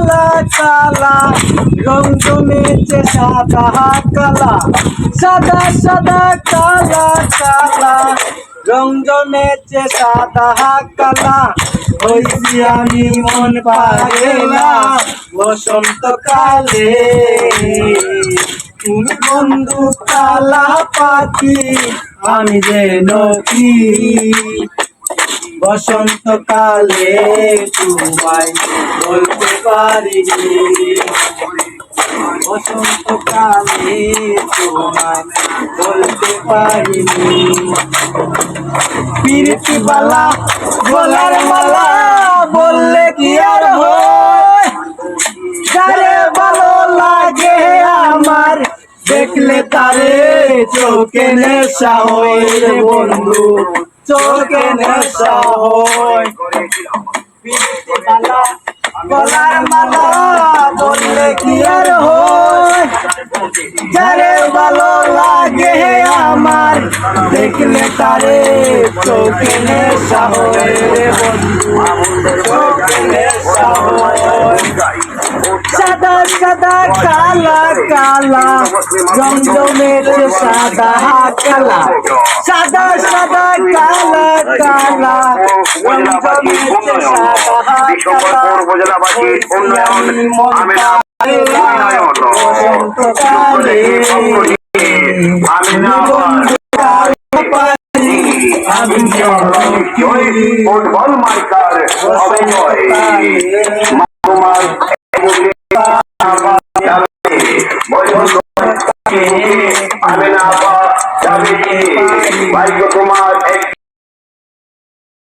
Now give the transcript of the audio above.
কালা কালা, রং জমেছে সাদা কালা। সাদা সাদা, কালা কালা, রং জমেছে সাদা কালা। হইছি আমি মন পারে না বসন্তকালে। তুমি বন্ধু কালা পাখি, আমি যেন কি? বসন্তকালে তোমায় বলতে পারি বসন্তকালে তোমায় বলতে পারিনি পিরিতি বালা গলার মালা বললে কি আর হয়? ভালো লাগে আমার, দেখলে তারে চোখে নেশা হয় বন্ধু। চোখে নেশা হয় পিরিতি বালা গলার মালা বললে কি আর হয় যারে ভালো লাগে আমার দেখলে তারে চোখে নেশা হয় রে বন্ধু চোখে নেশা হয় সাদা সাদা কালা কালা রং জমেছে সাদা কালা সাদা সাদা কালা কালা রং জমেছে সাদা কালা উপজেলাবাসীর ফুটবল মার্কার অভিনয়